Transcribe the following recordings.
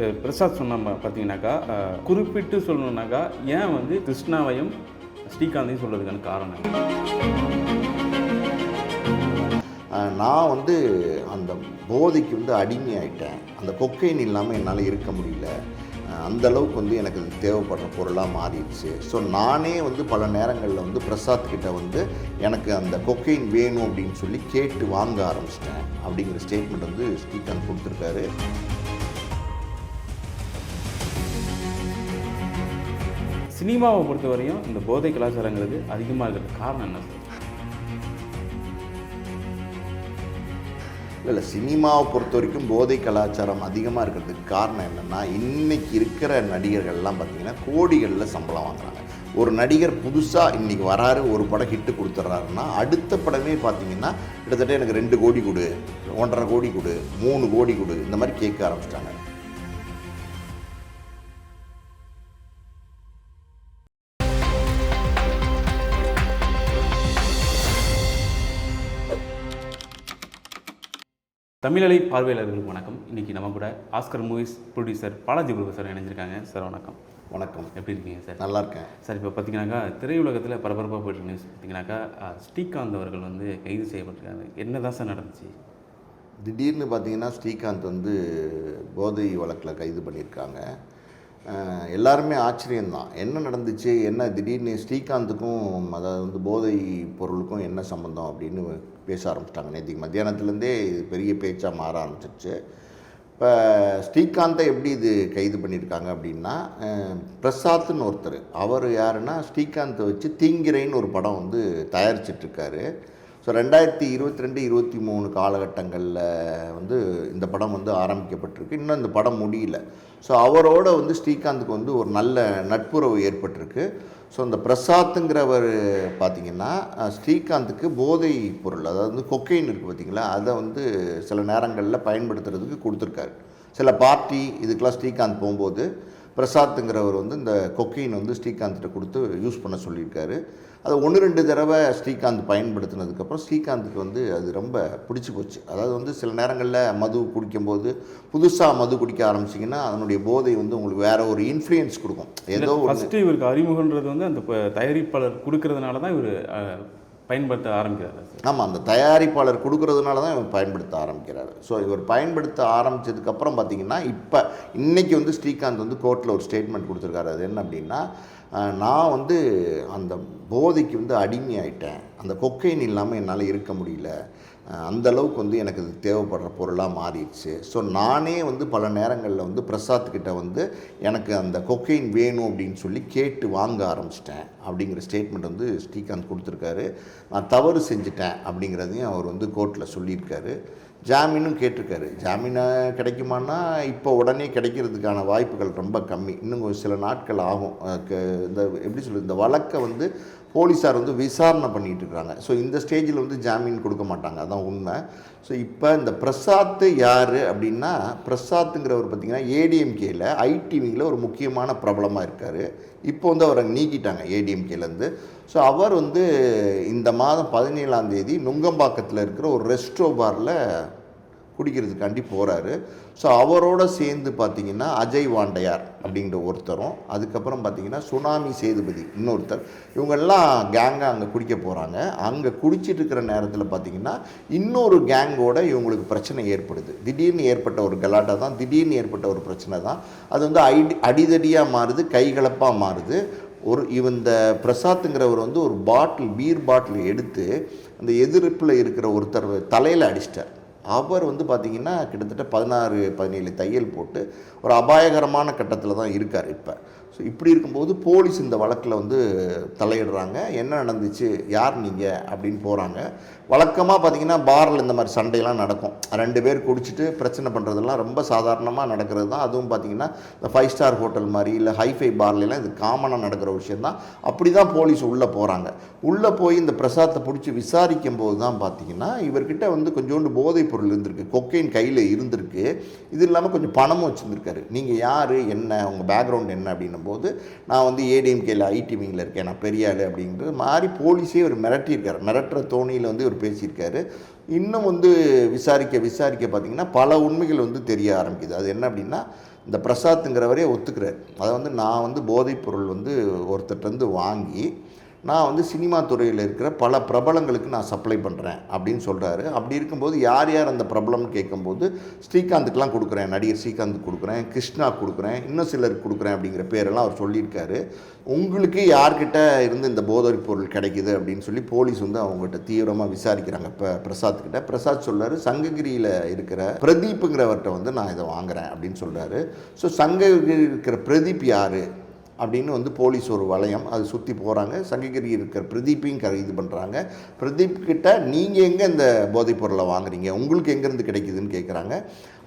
பிரசாத் சொன்ன பார்த்தீங்கன்னாக்கா குறிப்பிட்டு சொல்லணுன்னாக்கா ஏன் வந்து கிருஷ்ணாவையும் ஸ்ரீகாந்தையும் சொல்கிறதுக்கான காரணம்? நான் வந்து அந்த போதைக்கு வந்து அடிமையாயிட்டேன். அந்த கொக்கைன் இல்லாமல் என்னால் இருக்க முடியல. அந்த அளவுக்கு வந்து எனக்கு அது தேவைப்படுற பொருளாக மாறிடுச்சு. ஸோ நானே வந்து பல நேரங்களில் வந்து பிரசாத் கிட்ட வந்து எனக்கு அந்த கொக்கைன் வேணும் அப்படின்னு சொல்லி கேட்டு வாங்க ஆரம்பிச்சிட்டேன். அப்படிங்கிற ஸ்டேட்மெண்ட் வந்து ஸ்ரீகாந்த் கொடுத்துருக்காரு. சினிமாவை பொறுத்தவரையும் இந்த போதை கலாச்சாரங்கிறது அதிகமாக இருக்கிறது காரணம் என்ன சார்? இல்லை இல்லை சினிமாவை பொறுத்த வரைக்கும் போதை கலாச்சாரம் அதிகமாக இருக்கிறதுக்கு காரணம் என்னென்னா இன்னைக்கு இருக்கிற நடிகர்கள்லாம் பார்த்தீங்கன்னா கோடிகளில் சம்பளம் வாங்குறாங்க. ஒரு நடிகர் புதுசாக இன்றைக்கி வராரு ஒரு படம் ஹிட்டு கொடுத்துட்றாருன்னா அடுத்த படமே பார்த்தீங்கன்னா கிட்டத்தட்ட எனக்கு ரெண்டு கோடி கொடு ஒன்றரை கோடி கொடு மூணு கோடி கொடு இந்த மாதிரி கேட்க ஆரம்பிச்சிட்டாங்க. தமிழலை பார்வையாளர்களுக்கு வணக்கம். இன்னைக்கு நம்ம கூட Oscar movies producer Balaji Guru sir இணைஞ்சிருக்காங்க. சார் வணக்கம். வணக்கம். எப்படி இருக்கீங்க சார் நல்லா இருக்கேன். சார் இப்போ பார்த்தீங்கன்னாக்கா திரையுலகத்தில் பரபரப்பாக போயிட்டு நியூஸ் பார்த்தீங்கன்னாக்கா ஸ்ரீகாந்த் அவர்கள் வந்து கைது செய்யப்பட்டிருக்காங்க. என்ன தான் சார் நடந்துச்சு? திடீர்னு பார்த்தீங்கன்னா ஸ்ரீகாந்த் வந்து போதை வழக்கில் கைது பண்ணியிருக்காங்க. எல்லாருமே ஆச்சரியம்தான். என்ன நடந்துச்சு? என்ன திடீர்னு ஸ்ரீகாந்துக்கும் அதாவது வந்து போதை பொருளுக்கும் என்ன சம்மந்தம் அப்படின்னு பேச ஆரம்பிச்சிட்டாங்க. நேற்றுக்கு மத்தியானத்துலேருந்தே இது பெரிய பேச்சாக மாற ஆரம்பிச்சிருச்சு. இப்போ ஸ்ரீகாந்தை எப்படி இது கைது பண்ணியிருக்காங்க அப்படின்னா பிரசாத்னு ஒருத்தர். அவர் யாருன்னா ஸ்ரீகாந்தை வச்சு தீங்கிரைன்னு ஒரு படம் வந்து தயாரிச்சிட்ருக்காரு. ஸோ ரெண்டாயிரத்தி இருபத்தி ரெண்டு இருபத்தி மூணு காலகட்டங்களில் வந்து இந்த படம் வந்து ஆரம்பிக்கப்பட்டிருக்கு. இன்னும் இந்த படம் முடியல. ஸோ அவரோட வந்து ஸ்ரீகாந்துக்கு வந்து ஒரு நல்ல நட்புறவு ஏற்பட்டிருக்கு. ஸோ அந்த பிரசாத்துங்கிறவர் பார்த்தீங்கன்னா ஸ்ரீகாந்துக்கு போதை பொருள் அதாவது வந்து கொக்கைன் இருக்குது பார்த்தீங்களா அதை வந்து சில நேரங்களில் பயன்படுத்துறதுக்கு கொடுத்துருக்காரு. சில பார்ட்டி இதுக்கெல்லாம் ஸ்ரீகாந்த் போகும்போது பிரசாத்துங்கிறவர் வந்து இந்த கொக்கைன் வந்து ஸ்ரீகாந்த்கிட்ட கொடுத்து யூஸ் பண்ண சொல்லியிருக்காரு. அதை ஒன்று ரெண்டு தடவை ஸ்ரீகாந்த் பயன்படுத்தினதுக்கப்புறம் ஸ்ரீகாந்துக்கு வந்து அது ரொம்ப பிடிச்சி போச்சு. அதாவது வந்து சில நேரங்களில் மது குடிக்கும்போது புதுசாக மது குடிக்க ஆரம்பிச்சிங்கன்னா அதனுடைய போதை வந்து உங்களுக்கு வேற ஒரு இன்ஃப்ளூயன்ஸ் கொடுக்கும். ஏதோ ஃபஸ்ட்டு இவருக்கு அறிமுகன்றது வந்து அந்த தயாரிப்பாளர் கொடுக்கறதுனால தான் இவர் பயன்படுத்த ஆரம்பிக்கிறாரு ஆமாம் அந்த தயாரிப்பாளர் கொடுக்கறதுனால தான் இவர் பயன்படுத்த ஆரம்பிக்கிறாரு. ஸோ இவர் பயன்படுத்த ஆரம்பித்ததுக்கப்புறம் பார்த்தீங்கன்னா இப்போ இன்றைக்கி வந்து ஸ்ரீகாந்த் வந்து கோர்ட்டில் ஒரு ஸ்டேட்மெண்ட் கொடுத்துருக்காரு. அது என்ன அப்படின்னா நான் வந்து அந்த போதைக்கு வந்து அடிமையாயிட்டேன். அந்த கொக்கைன் இல்லாமல் என்னால் இருக்க முடியல. அந்தளவுக்கு அந்த அளவுக்கு வந்து எனக்கு இது தேவைப்படுற பொருளாக மாறிடுச்சு. ஸோ நானே வந்து பல நேரங்களில் வந்து பிரசாத்கிட்ட வந்து எனக்கு அந்த கொக்கைன் வேணும் அப்படின்னு சொல்லி கேட்டு வாங்க ஆரம்பிச்சிட்டேன். அப்படிங்கிற ஸ்டேட்மெண்ட் வந்து ஸ்ரீகாந்த் கொடுத்துருக்காரு. நான் தவறு செஞ்சுட்டேன் அப்படிங்கிறதையும் அவர் வந்து கோர்ட்டில் சொல்லியிருக்காரு. ஜாமீனும் கேட்டிருக்காரு. ஜாமீனை கிடைக்குமான்னா இப்போ உடனே கிடைக்கிறதுக்கான வாய்ப்புகள் ரொம்ப கம்மி. இன்னும் ஒரு சில நாட்கள் ஆகும். க- இந்த எப்படி சொல்கிறது இந்த வழக்கை வந்து போலீஸார் வந்து விசாரணை பண்ணிகிட்டு இருக்காங்க ஸோ இந்த ஸ்டேஜில் வந்து ஜாமீன் கொடுக்க மாட்டாங்க அதான் உண்மை. ஸோ இப்போ இந்த பிரசாத் யார் அப்படின்னா பிரசாத்துங்கிறவர் பார்த்தீங்கன்னா ஏடிஎம்கேயில் ஐடிவியில் ஒரு முக்கியமான பிரபலமாக இருக்கார். இப்போ வந்து அவரை நீக்கிட்டாங்க ஏடிஎம்கேலேருந்து. ஸோ அவர் வந்து இந்த மாதம் பதினேழாம் தேதி நுங்கம்பாக்கத்தில் இருக்கிற ஒரு ரெஸ்ட்ரோ பாரில் குடிக்கிறதுக்காண்டி போகிறாரு ஸோ அவரோட சேர்ந்து பார்த்தீங்கன்னா அஜய் வாண்டையார் அப்படிங்கிற ஒருத்தரும் அதுக்கப்புறம் பார்த்தீங்கன்னா சுனாமி சேதுபதி இன்னொருத்தர் இவங்கெல்லாம் கேங்காக அங்கே குடிக்க போகிறாங்க அங்கே குடிச்சிட்டு இருக்கிற நேரத்தில் பார்த்தீங்கன்னா இன்னொரு கேங்கோட இவங்களுக்கு பிரச்சனை ஏற்படுது. திடீர்னு ஏற்பட்ட ஒரு கலாட்டா தான் திடீர்னு ஏற்பட்ட ஒரு பிரச்சனை தான். அது வந்து ஐடி அடிதடியாக மாறுது கைகலப்பாக மாறுது. ஒரு இவன் இந்த பிரசாத்துங்கிறவர் வந்து ஒரு பாட்டில் பீர் பாட்டில் எடுத்து அந்த எதிர்ப்பில் இருக்கிற ஒருத்தர் தலையில் அடிச்சிட்டார். அவர் வந்து பார்த்திங்கன்னா கிட்டத்தட்ட பதினாறு பதினேழு தையல் போட்டு ஒரு அபாயகரமான கட்டத்தில் தான் இருக்கார் இப்போ. ஸோ இப்படி இருக்கும்போது போலீஸ் இந்த வழக்கில் வந்து தலையிடுறாங்க. என்ன நடந்துச்சு? யார் நீங்கள் அப்படின்னு போகிறாங்க வழக்கமாக பார்த்தீங்கன்னா பாரில் இந்த மாதிரி சண்டையெல்லாம் நடக்கும். ரெண்டு பேர் குடிச்சிட்டு பிரச்சனை பண்ணுறதெல்லாம் ரொம்ப சாதாரணமாக நடக்கிறது தான். அதுவும் பார்த்தீங்கன்னா இந்த ஃபைவ் ஸ்டார் ஹோட்டல் மாதிரி இல்லை ஹைஃபை பார்லாம் இது காமனாக நடக்கிற விஷயம் தான். அப்படி தான் போலீஸ் உள்ளே போகிறாங்க உள்ளே போய் இந்த பிரசாத்தை பிடிச்சி விசாரிக்கும் போது தான் பார்த்தீங்கன்னா இவர்கிட்ட வந்து கொஞ்சோண்டு போதைப் பொருள் இருந்திருக்கு. கொக்கைன் கையில் இருந்திருக்கு. இது இல்லாமல் கொஞ்சம் பணமும் வச்சுருந்துருக்காரு. நீங்கள் யார் என்ன உங்கள் பேக்ரவுண்ட் என்ன அப்படின்னும் போது நான் வந்து ஏடிஎம்கேல ஐடிவிங்கில் இருக்கேன். நான் பெரிய ஆள் அப்படின்றது மாதிரி போலீஸே ஒரு மிரட்டியிருக்காரு. மிரட்டுற தோணியில் வந்து ஒரு பேசியிருக்காரு. இன்னும் வந்து விசாரிக்க விசாரிக்க பார்த்தீங்கன்னா பல உண்மைகள் வந்து தெரிய ஆரம்பிக்குது. அது என்ன அப்படின்னா இந்த பிரசாத்துங்கிறவரே ஒத்துக்கிறார். அதை வந்து நான் வந்து போதைப்பொருள் வந்து ஒருத்தர்கிட்ட வாங்கி நான் வந்து சினிமா துறையில் இருக்கிற பல பிரபலங்களுக்கு நான் சப்ளை பண்ணுறேன் அப்படின்னு சொல்கிறாரு அப்படி இருக்கும்போது யார் யார் அந்த பிரபலம்னு கேட்கும்போது ஸ்ரீகாந்துக்கெலாம் கொடுக்குறேன் நடிகர் ஸ்ரீகாந்த் கொடுக்குறேன் கிருஷ்ணா கொடுக்குறேன் இன்னும் சிலருக்கு கொடுக்குறேன் அப்படிங்கிற பேரெல்லாம் அவர் சொல்லியிருக்காரு. உங்களுக்கு யார்கிட்ட இருந்து இந்த போதைப் பொருள் கிடைக்குது அப்படின்னு சொல்லி போலீஸ் வந்து அவங்ககிட்ட தீவிரமாக விசாரிக்கிறாங்க இப்போ பிரசாத் கிட்ட. பிரசாத் சொல்றாரு சங்ககிரியில் இருக்கிற பிரதீப்புங்கிறவர்கிட்ட வந்து நான் இதை வாங்குறேன் அப்படின்னு சொல்கிறாரு ஸோ சங்ககிரி இருக்கிற பிரதீப் யார்? அப்படின்னு வந்து போலீஸ் ஒரு வளையம். அது சுற்றி போகிறாங்க சங்ககிரி இருக்கிற பிரதீப்பையும் க இது பண்ணுறாங்க பிரதீப் கிட்ட நீங்கள் எங்கே இந்த போதைப் பொருளை வாங்குறீங்க? உங்களுக்கு எங்கேருந்து கிடைக்குதுன்னு கேட்குறாங்க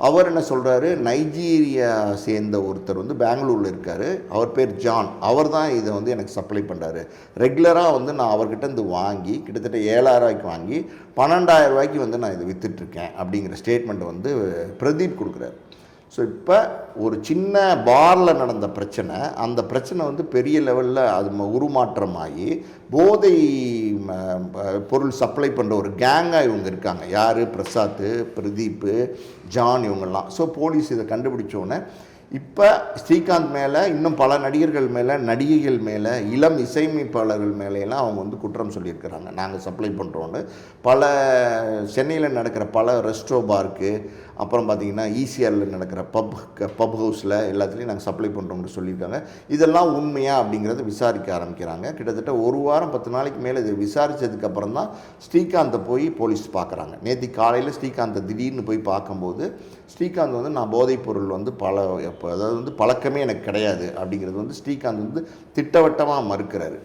அவர் என்ன சொல்கிறாரு நைஜீரியா சேர்ந்த ஒருத்தர் வந்து பெங்களூரில் இருக்கார். அவர் பேர் ஜான். அவர் தான் இதை வந்து எனக்கு சப்ளை பண்ணுறாரு ரெகுலராக வந்து நான் அவர்கிட்ட இருந்து வாங்கி கிட்டத்தட்ட ஏழாயிரம் ரூபாய்க்கு வாங்கி பன்னெண்டாயிரம் ரூபாய்க்கு வந்து நான் இதை விற்றுட்ருக்கேன் அப்படிங்கிற ஸ்டேட்மெண்ட் வந்து பிரதீப் கொடுக்குறாரு. ஸோ இப்போ ஒரு சின்ன பாரில் நடந்த பிரச்சனை அந்த பிரச்சனை வந்து பெரிய லெவலில் அது ம- உருமாற்றமாகி போதை பொருள் சப்ளை பண்ணுற ஒரு கேங்காக இவங்க இருக்காங்க. யார்? பிரசாத் பிரதீப்பு ஜான் இவங்கெல்லாம். ஸோ போலீஸ் இதை கண்டுபிடிச்சோன்னே இப்போ ஸ்ரீகாந்த் மேலே இன்னும் பல நடிகர்கள் மேலே நடிகைகள் மேலே இளம் இசையமைப்பாளர்கள் மேலேலாம் அவங்க வந்து குற்றம் சொல்லியிருக்கிறாங்க. நாங்கள் சப்ளை பண்ணுறோன்னு பல சென்னையில் நடக்கிற பல ரெஸ்ட்ரோ பார்க்கு அப்புறம் பார்த்தீங்கன்னா ஈசிஆரில் நடக்கிற பப் பப் ஹவுஸில் எல்லாத்துலேயும் நாங்கள் சப்ளை பண்ணுறோம்னு சொல்லியிருக்காங்க. இதெல்லாம் உண்மையா அப்படிங்கிறத விசாரிக்க ஆரம்பிக்கிறாங்க. கிட்டத்தட்ட ஒரு வாரம் பத்து நாளைக்கு மேலே இதை விசாரித்ததுக்கப்புறம் தான் ஸ்ரீகாந்தை போய் போலீஸ் பார்க்குறாங்க. நேற்று காலையில் ஸ்ரீகாந்தை திடீர்னு போய் பார்க்கும்போது ஸ்ரீகாந்த் வந்து நான் போதைப் பொருள் வந்து பல எப்போ அதாவது வந்து பழக்கமே எனக்கு கிடையாது அப்படிங்கிறது வந்து ஸ்ரீகாந்த் வந்து திட்டவட்டமாக மறுக்கிறாரு.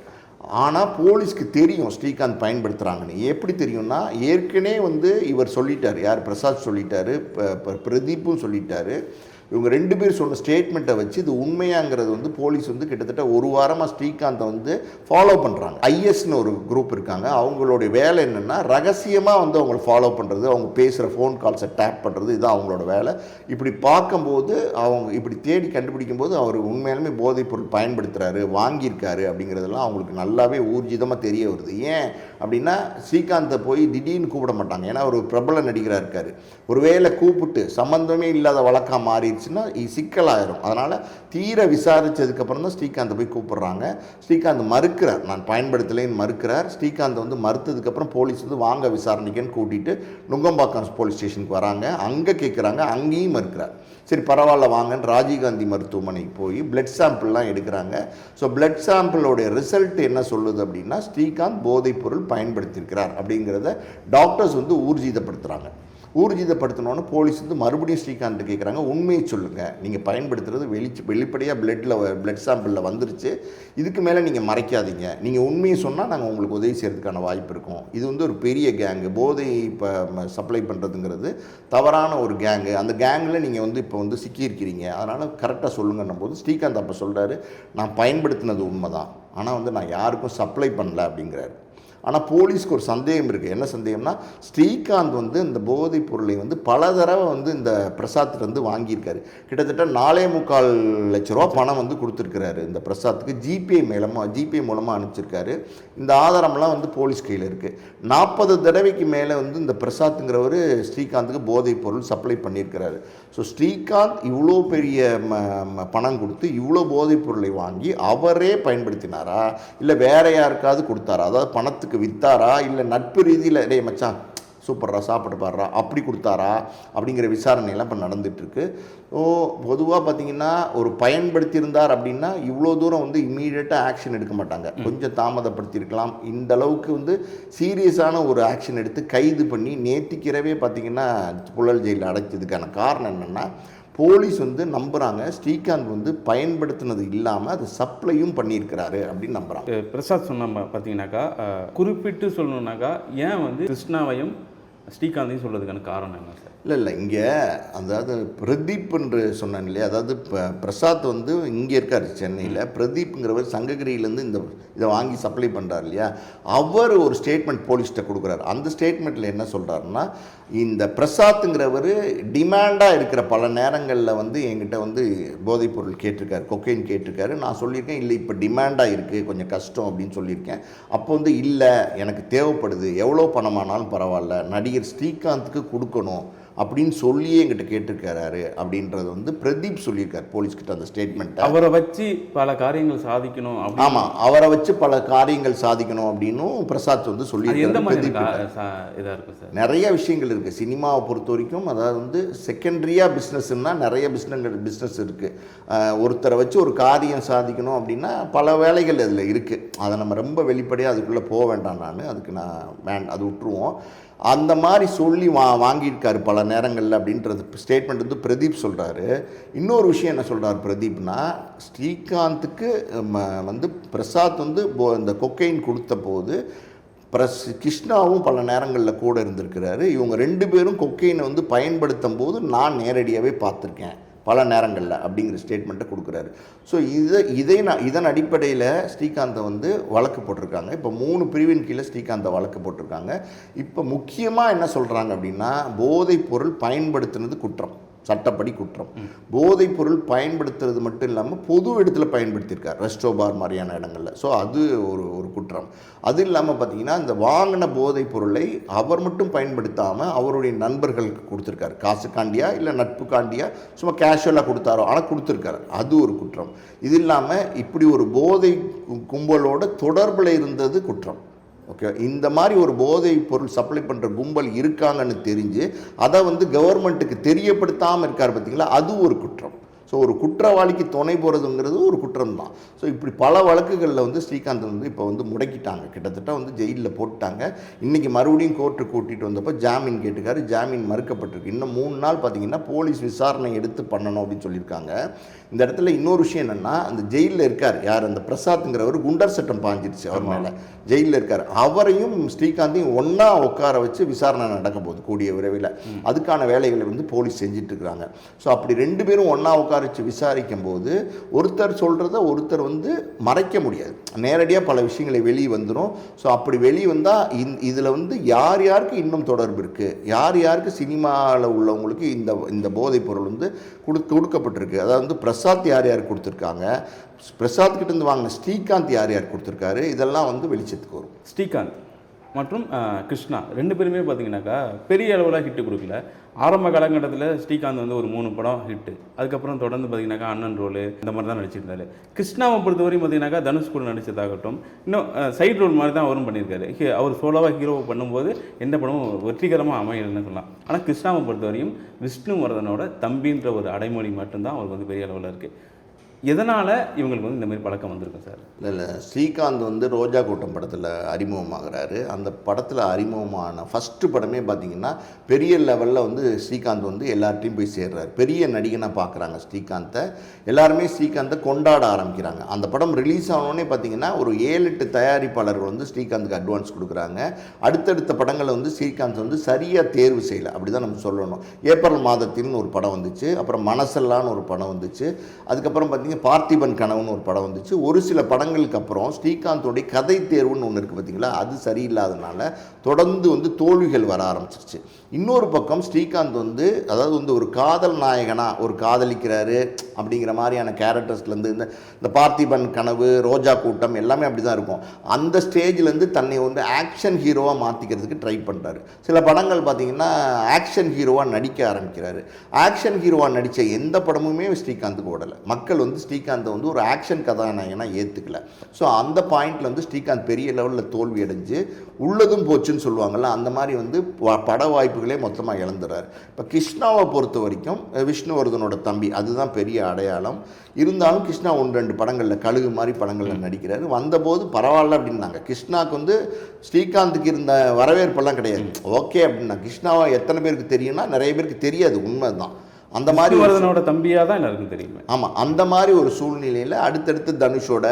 ஆனால் போலீஸ்க்கு தெரியும் ஸ்ரீகாந்த் பயன்படுத்துகிறாங்கன்னு எப்படி தெரியும்னா ஏற்கனவே வந்து இவர் சொல்லிட்டார். யார்? பிரசாத் சொல்லிட்டாரு ப- ப- பிரதீப்பும் சொல்லிட்டாரு. இவங்க ரெண்டு பேர் சொன்ன ஸ்டேட்மெண்ட்டை வச்சு இது உண்மையாங்கிறது வந்து போலீஸ் வந்து கிட்டத்தட்ட ஒரு வாரமாக ஸ்ரீகாந்தை வந்து ஃபாலோ பண்ணுறாங்க ஐஎஸ்னு ஒரு குரூப் இருக்காங்க. அவங்களுடைய வேலை என்னென்னா ரகசியமாக வந்து அவங்கள ஃபாலோ பண்ணுறது அவங்க பேசுகிற ஃபோன் கால்ஸை டேப் பண்ணுறது இதுதான் அவங்களோட வேலை. இப்படி பார்க்கும்போது அவங்க இப்படி தேடி கண்டுபிடிக்கும் போது அவர் உண்மையாலுமே போதைப் பொருள் பயன்படுத்துகிறாரு வாங்கியிருக்காரு அப்படிங்கிறதெல்லாம் அவங்களுக்கு நல்லாவே ஊர்ஜிதமாக தெரிய வருது. ஏன்? அப்படின்னா ஸ்ரீகாந்தை போய் திடீர்னு கூப்பிட மாட்டாங்க. ஏன்னா ஒரு பிரபல நடிகராக இருக்கார். ஒருவேளை கூப்பிட்டு சம்மந்தமே இல்லாத வழக்காக மாறிடுச்சுன்னா சிக்கலாயிரும். அதனால் தீர விசாரித்ததுக்கப்புறம் தான் ஸ்ரீகாந்தை போய் கூப்பிட்றாங்க. ஸ்ரீகாந்த் மறுக்கிறார். நான் பயன்படுத்தலைன்னு மறுக்கிறார். ஸ்ரீகாந்த் வந்து மறுத்ததுக்கப்புறம் போலீஸ் வந்து வாங்க விசாரணைக்குன்னு கூட்டிகிட்டு நுங்கம்பாக்கம் போலீஸ் ஸ்டேஷனுக்கு வராங்க. அங்கே கேட்குறாங்க அங்கேயும் மறுக்கிறார். சரி பரவாயில்ல வாங்கன்னு ராஜீவ்காந்தி மருத்துவமனைக்கு போய் பிளட் சாம்பிள்லாம் எடுக்கிறாங்க. ஸோ பிளட் சாம்பிளோடைய ரிசல்ட் என்ன சொல்லுது அப்படின்னா ஸ்ரீகாந்த் போதைப் பொருள் பயன்படுத்தியிருக்கிறார் அப்படிங்கிறத டாக்டர்ஸ் வந்து ஊர்ஜிதப்படுத்துகிறாங்க ஊர்ஜிதப்படுத்தணும்னு போலீஸ் வந்து மறுபடியும் ஸ்ரீகாந்த் கேட்குறாங்க உண்மையை சொல்லுங்கள் நீங்கள் பயன்படுத்துறது வெளி வெளிப்படையாக பிளட்டில் பிளட் சாம்பிளில் வந்துருச்சு. இதுக்கு மேலே நீங்கள் மறைக்காதீங்க. நீங்கள் உண்மையை சொன்னால் நாங்கள் உங்களுக்கு உதவி செய்கிறதுக்கான வாய்ப்பு இருக்கும். இது வந்து ஒரு பெரிய கேங்கு போதை இப்போ சப்ளை பண்ணுறதுங்கிறது தவறான ஒரு கேங்கு அந்த கேங்கில் நீங்கள் வந்து இப்போ வந்து சிக்கியிருக்கிறீங்க. அதனால் கரெக்டாக சொல்லுங்கன்னும் போது ஸ்ரீகாந்த் அப்போ சொல்கிறாரு நான் பயன்படுத்தினது உண்மைதான். ஆனால் வந்து நான் யாருக்கும் சப்ளை பண்ணல அப்படிங்கிறாரு. ஆனால் போலீஸ்க்கு ஒரு சந்தேகம் இருக்குது என்ன சந்தேகம்னா ஸ்ரீகாந்த் வந்து இந்த போதைப் பொருளை வந்து பல தடவை வந்து இந்த பிரசாத்திலிருந்து வாங்கியிருக்காரு. கிட்டத்தட்ட நாலே முக்கால் லட்ச ரூபா பணம் வந்து கொடுத்துருக்கிறாரு இந்த பிரசாத்துக்கு. ஜிபே மூலமாக ஜிபே மூலமாக அனுப்பிச்சிருக்காரு. இந்த ஆதாரம்லாம் வந்து போலீஸ் கையில் இருக்குது நாற்பது தடவைக்கு மேலே வந்து இந்த பிரசாத்துங்கிறவர் ஸ்ரீகாந்துக்கு போதைப் பொருள் சப்ளை பண்ணியிருக்கிறாரு. ஸோ ஸ்ரீகாந்த் இவ்வளோ பெரிய ம பணம் கொடுத்து இவ்வளோ போதைப் பொருளை வாங்கி அவரே பயன்படுத்தினாரா? இல்லை வேற யாருக்காவது கொடுத்தாரா? அதாவது பணத்துக்கு விற்றாரா இல்லை நட்பு ரீதியில் டே மச்சான் சூப்பர்ரா சாப்பிட்டு பாடுறா அப்படி கொடுத்தாரா அப்படிங்கிற விசாரணையெல்லாம் இப்போ நடந்துகிட்ருக்கு ஸோ பொதுவாக பார்த்தீங்கன்னா ஒரு பயன்படுத்தியிருந்தார் அப்படின்னா இவ்வளோ தூரம் வந்து இம்மீடியட்டாக ஆக்ஷன் எடுக்க மாட்டாங்க. கொஞ்சம் தாமதப்படுத்தியிருக்கலாம். இந்த அளவுக்கு வந்து சீரியஸான ஒரு ஆக்ஷன் எடுத்து கைது பண்ணி நேத்திக்கிறவே பார்த்தீங்கன்னா புழல் ஜெயிலில் அடைச்சதுக்கான காரணம் என்னென்னா போலீஸ் வந்து நம்புகிறாங்க ஸ்ரீகாந்த் வந்து பயன்படுத்தினது இல்லாமல் அது சப்ளையும் பண்ணியிருக்கிறாரு அப்படின்னு நம்புகிறாங்க பிரசாத் சொன்ன பார்த்தீங்கன்னாக்கா குறிப்பிட்டு சொல்லணுன்னாக்கா ஏன் வந்து கிருஷ்ணாவையும் ஸ்ரீகாந்தையும் சொல்றதுக்கான காரணம் என்ன சார்? இல்லை இல்லை இங்கே அதாவது பிரதீப் என்று சொன்னேன் இல்லையா? அதாவது பிரசாத் வந்து இங்கே இருக்கார் சென்னையில். பிரதீப்ங்கிறவர் சங்ககிரியிலேருந்து இந்த இதை வாங்கி சப்ளை பண்ணுறார் இல்லையா? அவர் ஒரு ஸ்டேட்மெண்ட் போலீஸ்கிட்ட கொடுக்குறாரு. அந்த ஸ்டேட்மெண்ட்டில் என்ன சொல்கிறாருன்னா இந்த பிரசாத்துங்கிறவர் டிமாண்டாக இருக்கிற பல நேரங்களில் வந்து என்கிட்ட வந்து போதைப் பொருள் கேட்டிருக்காரு கொக்கைன் கேட்டிருக்காரு. நான் சொல்லியிருக்கேன் இல்லை இப்போ டிமாண்டாக இருக்குது கொஞ்சம் கஷ்டம் அப்படின்னு சொல்லியிருக்கேன். அப்போ வந்து இல்லை எனக்கு தேவைப்படுது. எவ்வளோ பணமானாலும் பரவாயில்ல. நடிகர் ஸ்ரீகாந்துக்கு கொடுக்கணும் அப்படின்னு சொல்லியே எங்கிட்ட கேட்டிருக்காரு அப்படின்றது வந்து பிரதீப் சொல்லியிருக்காரு போலீஸ்கிட்ட அந்த ஸ்டேட்மெண்ட்டை அவரை வச்சு பல காரியங்கள் சாதிக்கணும் ஆமாம் அவரை வச்சு பல காரியங்கள் சாதிக்கணும் அப்படின்னும் பிரசாத் வந்து பிரதீப் இதாக இருக்கும் சார்? நிறைய விஷயங்கள் இருக்குது சினிமாவை பொறுத்த வரைக்கும் அதாவது வந்து செகண்டரியாக பிஸ்னஸ்ன்னா நிறைய பிஸ்னங்கள் பிஸ்னஸ் இருக்குது ஒருத்தரை வச்சு ஒரு காரியம் சாதிக்கணும் அப்படின்னா பல வேலைகள் அதில் இருக்குது அதை நம்ம ரொம்ப வெளிப்படையாக அதுக்குள்ளே போக வேண்டாம் நான். அதுக்கு நான் வேண்ட் அது விட்டுருவோம். அந்த மாதிரி சொல்லி வா வாங்கியிருக்காரு பல நேரங்களில் அப்படின்றது ஸ்டேட்மெண்ட் வந்து பிரதீப் சொல்கிறாரு இன்னொரு விஷயம் என்ன சொல்கிறார் பிரதீப்னா ஸ்ரீகாந்துக்கு வந்து பிரசாத் வந்து போ- இந்த கொக்கைன் கொடுத்த போது ப்ளஸ் கிருஷ்ணாவும் பல நேரங்களில் கூட இருந்திருக்கிறாரு. இவங்க ரெண்டு பேரும் கொக்கைனை வந்து பயன்படுத்தும் போது நான் நேரடியாகவே பார்த்துருக்கேன். பல நேரங்களில் அப்படிங்கிற ஸ்டேட்மெண்ட்டை கொடுக்குறாரு. ஸோ இதை இதை நான் இதன் அடிப்படையில் ஸ்ரீகாந்தை வந்து வழக்கு போட்டிருக்காங்க. இப்போ மூணு பிரிவின் கீழே ஸ்ரீகாந்தை வழக்கு போட்டிருக்காங்க. இப்போ முக்கியமாக என்ன சொல்கிறாங்க அப்படின்னா போதைப் பொருள் பயன்படுத்தினது குற்றம். சட்டப்படி குற்றம். போதைப் பொருள் பயன்படுத்துறது மட்டும் இல்லாமல் பொது இடத்துல பயன்படுத்தியிருக்கார். ரெஸ்டோ பார் மாதிரியான இடங்களில். ஸோ அது ஒரு ஒரு குற்றம். அது இல்லாமல் பார்த்தீங்கன்னா இந்த வாங்கின போதைப் பொருளை அவர் மட்டும் பயன்படுத்தாமல் அவருடைய நண்பர்களுக்கு கொடுத்துருக்காரு. காசுக்காண்டியா இல்லை நட்புக்காண்டியா? சும்மா கேஷுவலாக கொடுத்தாரோ? ஆனால் கொடுத்துருக்காரு. அது ஒரு குற்றம். இது இல்லாமல் இப்படி ஒரு போதை கும்பலோட தொடர்பில் இருந்தது குற்றம். ஓகே இந்த மாதிரி ஒரு போதை பொருள் சப்ளை பண்ணுற கும்பல் இருக்காங்கன்னு தெரிஞ்சு அதை வந்து கவர்மெண்ட்டுக்கு தெரியப்படுத்தாமல் இருக்கார் பார்த்தீங்களா? அது ஒரு குற்றம். ஸோ ஒரு குற்றவாளிக்கு துணை போகிறதுங்கிறது ஒரு குற்றம் தான் ஸோ இப்படி பல வழக்குகளில் வந்து ஸ்ரீகாந்த் வந்து இப்போ வந்து முடக்கிட்டாங்க. கிட்டத்தட்ட வந்து ஜெயிலில் போட்டாங்க இன்றைக்கி மறுபடியும் கோர்ட்டு கூட்டிகிட்டு வந்தப்போ ஜாமீன் கேட்டுக்காரு. ஜாமீன் மறுக்கப்பட்டிருக்கு. இன்னும் மூணு நாள் பார்த்தீங்கன்னா போலீஸ் விசாரணை எடுத்து பண்ணணும் அப்படின்னு சொல்லியிருக்காங்க. இந்த இடத்துல இன்னொரு விஷயம் என்னென்னா அந்த ஜெயிலில் இருக்கார். யார்? அந்த பிரசாத்ங்கிறவர் குண்டர் சட்டம் பாஞ்சிருச்சு அவர் மேலே. ஜெயிலில் இருக்கார். அவரையும் ஸ்ரீகாந்தையும் ஒன்றா உட்கார வச்சு விசாரணை நடக்க போகுது. கூடிய விரைவில். அதுக்கான வேலைகளை வந்து போலீஸ் செஞ்சுட்டு இருக்கிறாங்க. ஸோ அப்படி ரெண்டு பேரும் ஒன்றா உட்கார விசாரித்து விசாரிக்கும் போது ஒருத்தர் சொல்கிறத ஒருத்தர் வந்து மறைக்க முடியாது. நேரடியாக பல விஷயங்களை வெளியே வந்துடும் ஸோ அப்படி வெளியே வந்தால் இந் இதில் வந்து யார் யாருக்கு இன்னும் தொடர்பு இருக்குது யார் யாருக்கு சினிமாவில் உள்ளவங்களுக்கு இந்த இந்த போதைப் பொருள் வந்து கொடு கொடுக்கப்பட்டிருக்கு? அதாவது வந்து பிரசாத் யார் யார் கொடுத்துருக்காங்க? பிரசாத் கிட்டேருந்து வாங்கின ஸ்ரீகாந்த் யார் யார் கொடுத்துருக்காரு? இதெல்லாம் வந்து வெளிச்சத்துக்கு வரும். ஸ்ரீகாந்த். மற்றும் கிருஷ்ணா. ரெண்டு பேருமே பார்த்தீங்கன்னாக்கா பெரிய அளவில் ஹிட்டு கொடுக்கல. ஆரம்ப காலகட்டத்தில் ஸ்ரீகாந்த் வந்து ஒரு மூணு படம் ஹிட்டு அதுக்கப்புறம் தொடர்ந்து பார்த்தீங்கன்னாக்கா அண்ணன் ரோல் இந்த மாதிரி தான் நடிச்சிருந்தாரு. கிருஷ்ணாவை பொறுத்தவரையும் பார்த்தீங்கன்னா தனுஷ் கூட நடித்ததாகட்டும் இன்னும் சைட் ரோல் மாதிரி தான் அவரும் பண்ணியிருக்காரு. ஹீ- அவர் சோலோவாக ஹீரோ பண்ணும்போது எந்த படமும் வெற்றிகரமாக அமையலன்னு சொல்லலாம். ஆனால் கிருஷ்ணாவை பொறுத்தவரையும் விஷ்ணுவர்தனோட தம்பின்ற ஒரு அடைமொழி மட்டும்தான் அவருக்கு வந்து பெரிய அளவில் இருக்குது எதனால் இவங்களுக்கு வந்து இந்தமாதிரி பழக்கம் வந்திருக்கும் சார்? இல்லை இல்லை. ஸ்ரீகாந்த் வந்து ரோஜா கூட்டம் படத்தில் அறிமுகமாகிறாரு. அந்த படத்தில் அறிமுகமான ஃபஸ்ட்டு படமே பார்த்தீங்கன்னா பெரிய லெவலில் வந்து ஸ்ரீகாந்த் வந்து எல்லார்ட்டையும் போய் சேர்றாரு. பெரிய நடிகனாக பார்க்குறாங்க ஸ்ரீகாந்தை எல்லாருமே ஸ்ரீகாந்தை கொண்டாட ஆரம்பிக்கிறாங்க. அந்த படம் ரிலீஸ் ஆனோடனே பார்த்தீங்கன்னா ஒரு ஏழு எட்டு தயாரிப்பாளர்கள் வந்து ஸ்ரீகாந்துக்கு அட்வான்ஸ் கொடுக்குறாங்க. அடுத்தடுத்த படங்களை வந்து ஸ்ரீகாந்த் வந்து சரியாக தேர்வு செய்யலை. அப்படி தான் நம்ம சொல்லணும். ஏப்ரல் மாதத்தில்னு ஒரு படம் வந்துச்சு. அப்புறம் மனசல்லான்னு ஒரு படம் வந்துச்சு. அதுக்கப்புறம் பார்த்தீங்கன்னா பார்த்திபன் கனவுன்னு ஒரு படம் வந்துச்சு. ஒரு சில படங்களுக்கு அப்புறம் ஸ்ரீகாந்தோடைய கதை தேர்வுன்னு ஒன்று இருக்குது பார்த்தீங்களா அது சரியில்லாதனால தொடர்ந்து வந்து தோல்விகள் வர ஆரம்பிச்சிருச்சு. இன்னொரு பக்கம் ஸ்ரீகாந்த் வந்து அதாவது வந்து ஒரு காதல் நாயகனா ஒரு காதலிக்கிறாரு அப்படிங்கிற மாதிரியான கேரக்டர்ஸ்லேருந்து இந்த இந்த பார்த்திபன் கனவு ரோஜா கூட்டம் எல்லாமே அப்படி தான் இருக்கும். அந்த ஸ்டேஜ்லேருந்து தன்னை வந்து ஆக்ஷன் ஹீரோவாக மாற்றிக்கிறதுக்கு ட்ரை பண்ணுறாரு சில படங்கள் பார்த்தீங்கன்னா ஆக்ஷன் ஹீரோவாக நடிக்க ஆரம்பிக்கிறாரு. ஆக்ஷன் ஹீரோவாக நடித்த எந்த படமுமே ஸ்ரீகாந்துக்கு ஓடலை. மக்கள் வந்து ஸ்ரீகாந்தை வந்து ஒரு ஆக்ஷன் கதாநாயகனாக ஏற்றுக்கல ஸோ அந்த பாயிண்டில் வந்து ஸ்ரீகாந்த் பெரிய லெவலில் தோல்வி அடைஞ்சு உள்ளதும் போச்சுன்னு சொல்லுவாங்கள்ல அந்த மாதிரி வந்து பட வாய்ப்புகளே மொத்தமாக இழந்துறாரு. இப்போ கிருஷ்ணாவை பொறுத்த வரைக்கும் விஷ்ணுவர்தனோட தம்பி அதுதான் பெரிய அடையாளம். இருந்தாலும் கிருஷ்ணா ஒன்று ரெண்டு படங்களில் கழுகு மாதிரி படங்களில் நடிக்கிறாரு. வந்தபோது பரவாயில்ல அப்படின்னாங்க. கிருஷ்ணாக்கு வந்து ஸ்ரீகாந்துக்கு இருந்த வரவேற்பெல்லாம் கிடையாது. ஓகே அப்படின்னா கிருஷ்ணாவை எத்தனை பேருக்கு தெரியும்னா நிறைய பேருக்கு தெரியாது உண்மை தான் அந்த மாதிரி ஒரு விஷ்ணுவர்தனோட தம்பியாக தான் எல்லாருக்கும் தெரியுமே. ஆமாம் அந்த மாதிரி ஒரு சூழ்நிலையில் அடுத்தடுத்து தனுஷோட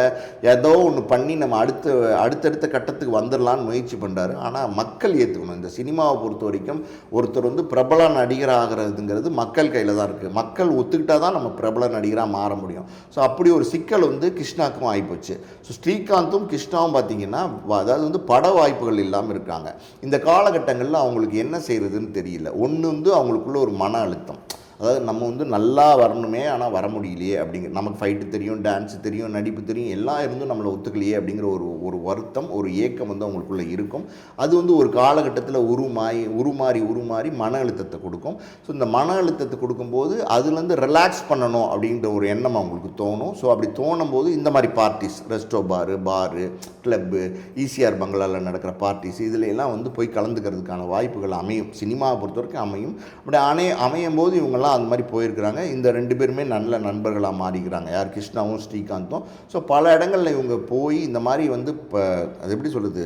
ஏதோ ஒன்று பண்ணி நம்ம அடுத்த அடுத்தடுத்த கட்டத்துக்கு வந்துடலான்னு முயற்சி பண்ணுறாரு ஆனால் மக்கள் ஏற்றுக்கணும் இந்த சினிமாவை பொறுத்த வரைக்கும் ஒருத்தர் வந்து பிரபல நடிகர் ஆகிறதுங்கிறது மக்கள் கையில் தான் இருக்குது மக்கள் ஒத்துக்கிட்டா தான் நம்ம பிரபல நடிகராக மாற முடியும். ஸோ அப்படி ஒரு சிக்கல் வந்து கிருஷ்ணாக்கும் ஆகிப்போச்சு ஸோ ஸ்ரீகாந்தும் கிருஷ்ணாவும் பார்த்தீங்கன்னா அதாவது வந்து பட வாய்ப்புகள் இல்லாமல் இருக்காங்க. இந்த காலகட்டங்களில் அவங்களுக்கு என்ன செய்கிறதுன்னு தெரியல. ஒன்று வந்து அவங்களுக்குள்ள ஒரு மன அழுத்தம். அதாவது நம்ம வந்து நல்லா வரணுமே ஆனால் வர முடியலையே அப்படிங்கிற நமக்கு ஃபைட்டு தெரியும் டான்ஸ் தெரியும் நடிப்பு தெரியும் எல்லாம் இருந்தும் நம்மளை ஒத்துக்கலையே அப்படிங்கிற ஒரு ஒரு வருத்தம் ஒரு ஏக்கம் வந்து அவங்களுக்குள்ள இருக்கும். அது வந்து ஒரு காலகட்டத்தில் உருமாறி உருமாறி உருமாறி மன அழுத்தத்தை கொடுக்கும். ஸோ இந்த மன அழுத்தத்தை கொடுக்கும்போது அதுலேருந்து ரிலாக்ஸ் பண்ணணும் அப்படின்ற ஒரு எண்ணம் அவங்களுக்கு தோணும். ஸோ அப்படி தோணும் போது இந்த மாதிரி பார்ட்டிஸ் ரெஸ்டோ பாரு பாரு கிளப்பு ஈசிஆர் பங்களாவில் நடக்கிற பார்ட்டிஸ் இதில் எல்லாம் வந்து போய் கலந்துக்கிறதுக்கான வாய்ப்புகள் அமையும். சினிமாவை பொறுத்த வரைக்கும் அமையும். அப்படி அணைய அமையும் போது இவங்கெல்லாம் அந்த மாதிரி போயிருக்கிறாங்க. இந்த ரெண்டு பேருமே நல்ல நண்பர்களாக மாறிக்கிறாங்க. யார்? கிருஷ்ணாவும் ஸ்ரீகாந்தும். ஸோ பல இடங்களில் இவங்க போய் இந்த மாதிரி வந்து இப்போ அது எப்படி சொல்லுது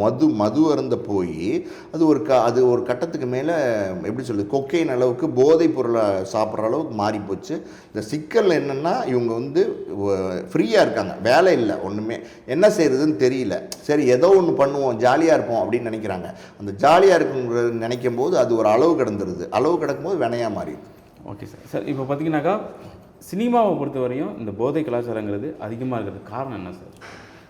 மது மது அருந்த போய் அது ஒரு க அது ஒரு கட்டத்துக்கு மேலே எப்படி சொல்லுது கொக்கையின் அளவுக்கு போதைப் பொருளை சாப்பிட்ற அளவுக்கு மாறி போச்சு. இந்த சிக்கல் என்னென்னா இவங்க வந்து ஃப்ரீயாக இருக்காங்க. வேலை இல்லை ஒன்றுமே என்ன செய்கிறதுன்னு தெரியல. சரி ஏதோ ஒன்று பண்ணுவோம் ஜாலியாக இருப்போம் அப்படின்னு நினைக்கிறாங்க. அந்த ஜாலியாக இருக்குங்கிறது நினைக்கும் போது அது ஒரு அளவு கிடந்துருது. அளவு கிடக்கும்போது வினையாக மாறிடுது. ஓகே சார் சார் இப்போ பார்த்தீங்கன்னாக்கா சினிமாவை பொறுத்த வரையும் இந்த போதை கலாச்சாரங்கிறது அதிகமாக இருக்கிறதுக்கு காரணம் என்ன சார்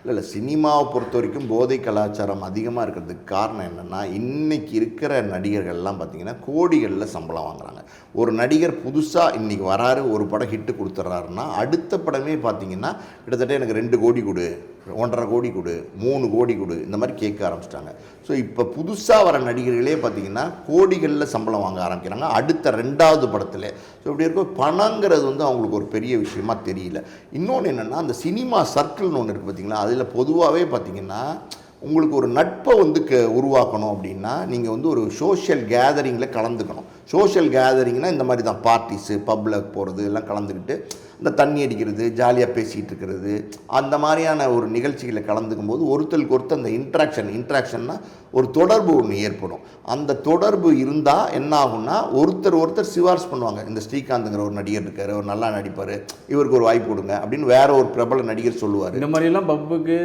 இல்லை இல்லை. சினிமாவை பொறுத்த வரைக்கும் போதை கலாச்சாரம் அதிகமாக இருக்கிறதுக்கு காரணம் என்னென்னா இன்றைக்கி இருக்கிற நடிகர்கள்லாம் பார்த்திங்கன்னா கோடிகளில் சம்பளம் வாங்குறாங்க. ஒரு நடிகர் புதுசாக இன்றைக்கி வராரு ஒரு படம் ஹிட்டு கொடுத்துட்றாருன்னா அடுத்த படமே பார்த்திங்கன்னா கிட்டத்தட்ட எனக்கு ரெண்டு கோடி கொடு. ஒன்றரை கோடி கொடு மூணு கோடி கொடு இந்த மாதிரி கேட்க ஆரம்பிச்சிட்டாங்க. ஸோ இப்போ புதுசாக வர நடிகர்களே பார்த்தீங்கன்னா கோடிகளில் சம்பளம் வாங்க ஆரம்பிக்கிறாங்க. அடுத்த ரெண்டாவது படத்தில். ஸோ இப்படி இருக்க பணங்கிறது வந்து அவங்களுக்கு ஒரு பெரிய விஷயமா தெரியல. இன்னொன்று என்னென்னா அந்த சினிமா சர்க்கிள்னு ஒன்று இருக்குது பார்த்திங்களா? அதில் பொதுவாகவே பார்த்தீங்கன்னா உங்களுக்கு ஒரு நட்பை வந்து க உருவாக்கணும் அப்படின்னா நீங்கள் வந்து ஒரு சோஷியல் கேதரிங்கில் கலந்துக்கணும். சோஷியல் கேதரிங்னால் இந்த மாதிரி தான். பார்ட்டிஸு பப்ளிக் போகிறது எல்லாம் கலந்துக்கிட்டு இந்த தண்ணி அடிக்கிறது ஜாலியாக பேசிகிட்டு இருக்கிறது அந்த மாதிரியான ஒரு நிகழ்ச்சிகளை கலந்துக்கும் போது ஒருத்தருக்கு ஒருத்தர் அந்த இன்ட்ராக்ஷன் இன்ட்ராக்ஷன்னா ஒரு தொடர்பு ஒன்று ஏற்படும். அந்த தொடர்பு இருந்தால் என்ன ஆகும்னா ஒருத்தர் ஒருத்தர் சிபாரிசு பண்ணுவாங்க. இந்த ஸ்ரீகாந்த்ங்கிற ஒரு நடிகர் இருக்கார் ஒரு நல்லா நடிப்பார் இவருக்கு ஒரு வாய்ப்பு கொடுங்க அப்படின்னு வேற ஒரு பிரபல நடிகர் சொல்லுவார். இந்த மாதிரியெல்லாம் பப்புக்கு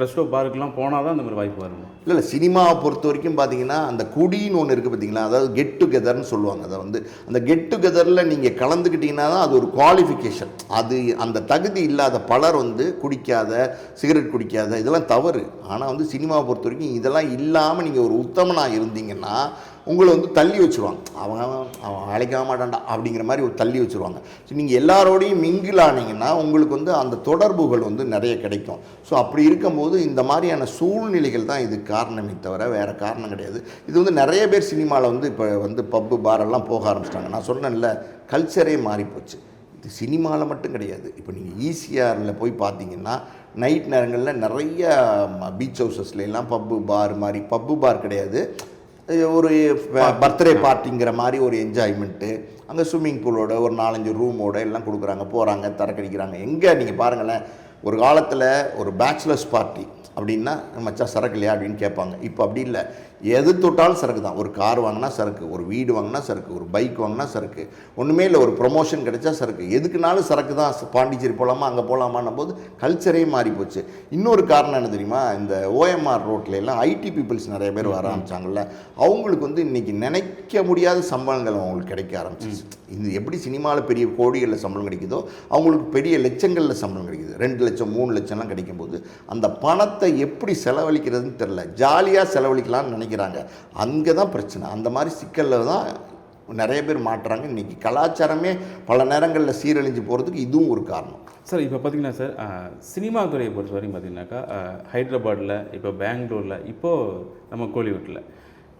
ரெஸ்டோ பார்க்குலாம் போனால் தான் இந்த மாதிரி வாய்ப்பு வரும்? இல்லை இல்லை சினிமாவை பொறுத்த வரைக்கும் பார்த்தீங்கன்னா அந்த குடின்னு ஒன்று இருக்குது பார்த்தீங்களா அதாவது கெட் டுகெதர்னு சொல்லுவாங்க. அதை வந்து அந்த கெட் டுகெதரில் நீங்கள் கலந்துக்கிட்டீங்கன்னா தான் அது ஒரு குவாலிஃபிகேஷன் அது அந்த தகுதி இல்லாத பலர் வந்து குடிக்காத சிகரெட் குடிக்காத இதெல்லாம் தவறு. ஆனால் வந்து சினிமாவை பொறுத்த வரைக்கும் இதெல்லாம் இல்லாமல் நீங்கள் ஒரு உத்தமனாக இருந்தீங்கன்னா உங்களை வந்து தள்ளி வச்சுருவாங்க. அவன் அவன் அழைக்க மாட்டான்டா அப்படிங்கிற மாதிரி ஒரு தள்ளி வச்சுருவாங்க. ஸோ நீங்கள் எல்லாரோடையும் மிங்கிள் ஆனீங்கன்னா உங்களுக்கு வந்து அந்த தொடர்புகள் வந்து நிறைய கிடைக்கும். ஸோ அப்படி இருக்கும்போது இந்த மாதிரியான சூழ்நிலைகள் தான் இதுக்கு காரணமே தவிர வேறு காரணம் கிடையாது. இது வந்து நிறைய பேர் சினிமாவில் வந்து இப்போ வந்து பப்பு பாரெல்லாம் போக ஆரம்பிச்சிட்டாங்க. நான் சொன்னேன்ல கல்ச்சரே மாறிப்போச்சு. சினிமாவில் மட்டும் கிடையாது. இப்போ நீங்கள் ஈசிஆரில் போய் பார்த்தீங்கன்னா நைட் நேரங்களில் நிறைய பீச் ஹவுசஸ்ல எல்லாம் பப்பு பார் மாதிரி பப்பு பார் கிடையாது. ஒரு பர்த்டே பார்ட்டிங்கிற மாதிரி ஒரு என்ஜாய்மெண்ட்டு அங்கே ஸ்விம்மிங் பூலோட ஒரு நாலஞ்சு ரூமோட எல்லாம் கொடுக்குறாங்க போகிறாங்க தரக்கடிக்கிறாங்க. எங்கே நீங்கள் பாருங்களேன் ஒரு காலத்தில் ஒரு பேச்சுலர்ஸ் பார்ட்டி அப்படின்னா மச்சான் சரக்கு இல்லையா? அப்படின்னு கேட்பாங்க. இப்போ அப்படி இல்லை. எது தொட்டாலும் சரக்கு தான். ஒரு கார் வாங்கினா சரக்கு ஒரு வீடு வாங்கினா சரக்கு ஒரு பைக் வாங்கினா சரக்கு. ஒன்றுமே இல்லை ஒரு ப்ரொமோஷன் கிடைச்சா சரக்கு. எதுக்குனாலும் சரக்கு தான். பாண்டிச்சேரி போகலாமா அங்கே போகலாமான்ன போது கல்ச்சரே மாறி போச்சு. இன்னொரு காரணம் என்ன தெரியுமா? இந்த ஓஎம்ஆர் ரோட்ல எல்லாம் ஐடி பீப்புள்ஸ் நிறைய பேர் வர ஆரம்பிச்சாங்கல்ல. அவங்களுக்கு வந்து இன்னைக்கு நினைக்க முடியாத சம்பளங்கள் அவங்களுக்கு கிடைக்க ஆரம்பிச்சிச்சு இது எப்படி சினிமாவில் பெரிய கோடிகளில் சம்பளம் கிடைக்குதோ அவங்களுக்கு பெரிய லட்சங்களில் சம்பளம் கிடைக்குது. ரெண்டு லட்சம் மூணு லட்சம்லாம் கிடைக்கும்போது அந்த பணத்தை எப்படி செலவழிக்கிறதுன்னு தெரில ஜாலியாக செலவழிக்கலாம்னு நினைக்கிறாங்க அங்கே தான் பிரச்சனை. அந்த மாதிரி சிக்கலில் தான் நிறைய பேர் மாட்டுறாங்க. இன்றைக்கி கலாச்சாரமே பல நேரங்களில் சீரழிஞ்சு போகிறதுக்கு இதுவும் ஒரு காரணம். சார் இப்போ பார்த்தீங்கன்னா சார் சினிமா துறையை பொறுத்த வரைக்கும் பார்த்தீங்கன்னாக்கா ஹைதராபாடில் இப்போ பெங்களூரில் இப்போது நம்ம கோலிவுட்டில்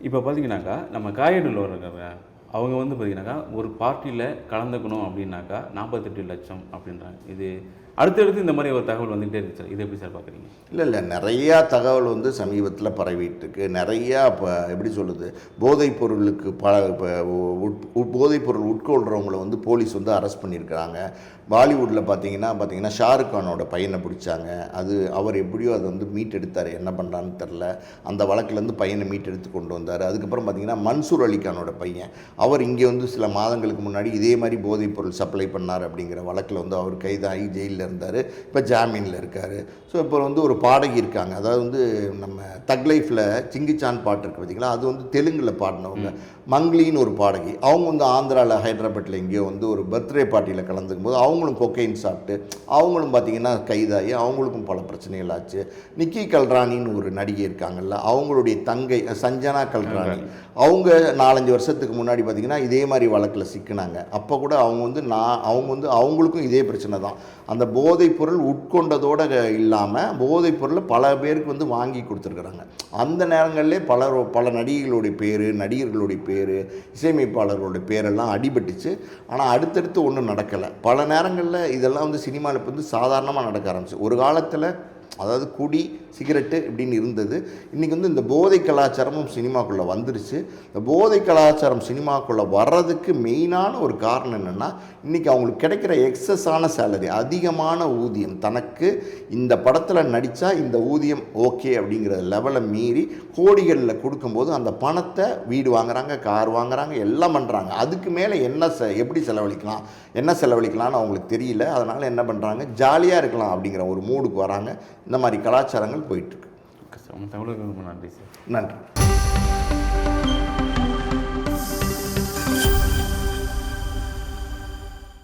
இப்போ பார்த்தீங்கன்னாக்கா நம்ம காயடூரில் இருக்கிற அவங்க வந்து பார்த்தீங்கன்னாக்கா ஒரு பார்ட்டியில் கலந்துக்கணும் அப்படின்னாக்கா நாற்பத்தெட்டு லட்சம் அப்படின்றாங்க. இது அடுத்தடுத்து இந்த மாதிரி ஒரு தகவல் வந்துகிட்டே இருக்கு சார். இது எப்படி சார் பார்க்குறீங்க? இல்லை இல்லை. நிறையா தகவல் வந்து சமீபத்தில் பரவிட்டுருக்கு. நிறையா இப்போ எப்படி சொல்லுது போதைப் பொருளுக்கு ப இப்போ உட் உட்- போதைப் பொருள் உட்கொள்கிறவங்கள வந்து போலீஸ் வந்து அரெஸ்ட் பண்ணியிருக்கிறாங்க. பாலிவுட்டில் பார்த்தீங்கன்னா பார்த்தீங்கன்னா ஷாருக் கானோட பையனை பிடிச்சாங்க. அது அவர் எப்படியோ அதை வந்து மீட் எடுத்தார் என்ன பண்ணுறான்னு தெரில அந்த வழக்கிலேருந்து பையனை மீட் எடுத்து கொண்டு வந்தார். அதுக்கப்புறம் பார்த்தீங்கன்னா மன்சூர் அலிகானோட பையன். அவர் இங்கே வந்து சில மாதங்களுக்கு முன்னாடி இதே மாதிரி போதைப் பொருள் சப்ளை பண்ணார் அப்படிங்கிற வழக்கில் வந்து அவர் கைதாகி ஜெயிலில் இருந்தார். இப்போ ஜாமீனில் இருக்கார். ஸோ இப்போ வந்து ஒரு பாடகி இருக்காங்க. அதாவது வந்து நம்ம தக் லைஃப்பில் சிங்கிச்சான் பாட்டு இருக்கு பார்த்தீங்களா அது வந்து தெலுங்கில் பாடினவங்க. மங்லின்னு ஒரு பாடகி. அவங்க வந்து ஆந்திராவில் ஹைதராபாத்தில் எங்கேயோ வந்து ஒரு பர்த்டே பார்ட்டியில் கலந்துக்கும் போது அவங்களும் கொக்கைன் சாப்பிட்டு அவங்களும் பார்த்தீங்கன்னா கைதாகி அவங்களுக்கும் பல பிரச்சனைகள் ஆச்சு. நிக்கி கல்ராணின்னு ஒரு நடிகை இருக்காங்கல்ல அவங்களுடைய தங்கை சஞ்சனா கல்ராணி. அவங்க நாலஞ்சு வருஷத்துக்கு முன்னாடி பார்த்திங்கன்னா இதே மாதிரி வழக்கில் சிக்கினாங்க. அப்போ கூட அவங்க வந்து நான் அவங்க வந்து அவங்களுக்கும் இதே பிரச்சனை தான். அந்த போதைப் பொருள் உட்கொண்டதோடு இல்லாமல் போதைப் பொருளை பல பேருக்கு வந்து வாங்கி கொடுத்துருக்குறாங்க. அந்த நேரங்களிலே பல பல நடிகைகளுடைய பேர் நடிகர்களுடைய பேர் இசையமைப்பாளர்களுடைய பேரெல்லாம் அடிபட்டுச்சு. ஆனால் அடுத்தடுத்து ஒன்றும் நடக்கலை. பல நேரங்களில் இதெல்லாம் வந்து சினிமாவில் இப்போ வந்து சாதாரணமாக நடக்க ஆரம்பிச்சு. ஒரு காலத்தில் அதாவது குடி சிகரெட்டு இப்படின்னு இருந்தது. இன்றைக்கி வந்து இந்த போதை கலாச்சாரமும் சினிமாக்குள்ளே வந்துருச்சு. இந்த போதை கலாச்சாரம் சினிமாக்குள்ளே வர்றதுக்கு மெயினான ஒரு காரணம் என்னென்னா இன்றைக்கி அவங்களுக்கு கிடைக்கிற எக்ஸஸான சேலரி அதிகமான ஊதியம். தனக்கு இந்த படத்தில் நடித்தா இந்த ஊதியம் ஓகே அப்படிங்கிற லெவலை மீறி கோடிகளில் கொடுக்கும்போது அந்த பணத்தை வீடு வாங்குறாங்க கார் வாங்குறாங்க எல்லாம் பண்ணுறாங்க அதுக்கு மேலே என்ன செ எப்படி செலவழிக்கலாம் என்ன செலவழிக்கலாம்னு அவங்களுக்கு தெரியல. அதனால் என்ன பண்ணுறாங்க ஜாலியாக இருக்கலாம் அப்படிங்கிற ஒரு மூடுக்கு வராங்க. இந்த மாதிரி கலாச்சாரங்கள் போயிட்டுருக்கு. Okay sir. உங்கள் நன்றி சார். நன்றி.